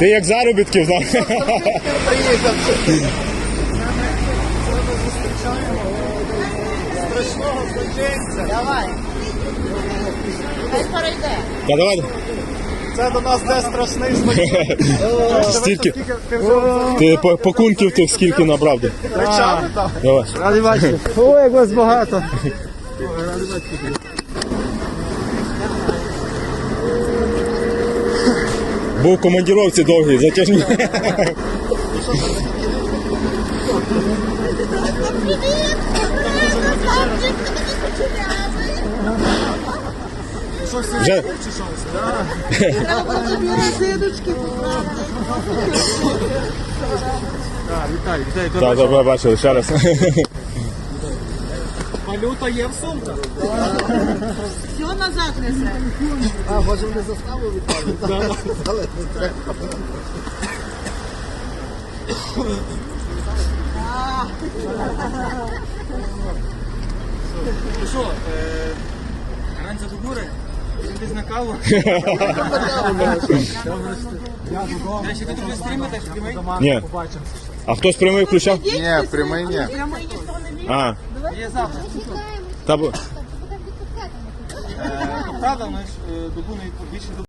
Ти як заробітків знав. Приїхав. Страшного злочинця. Давай. Хай перейде. Та давай. Це до нас де страшний злочин. Стільки. Ти по- пакунків тих скільки набрав? там. Давай. Раді бачити. О, як вас багато. Був в командіровці довгий, затяжні. Вже розидочки Вітаю, вітаю. так, тебе бачили ще раз. Валюта є в сумках. Все назад несе. А, може вони заставу відправили? Але не треба. Ну що, е, ранця до гори, десь на каву. Я ще тут ви стрімите, що прямий? Ні. А хтось прямий включав? Ні, прямий ні. Прямий ніхто не вірить. А, Є завтра. та бу- Е, Правда, ми ж е, добу не більше